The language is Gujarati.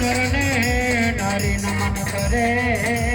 નરને નારી નમન કરે.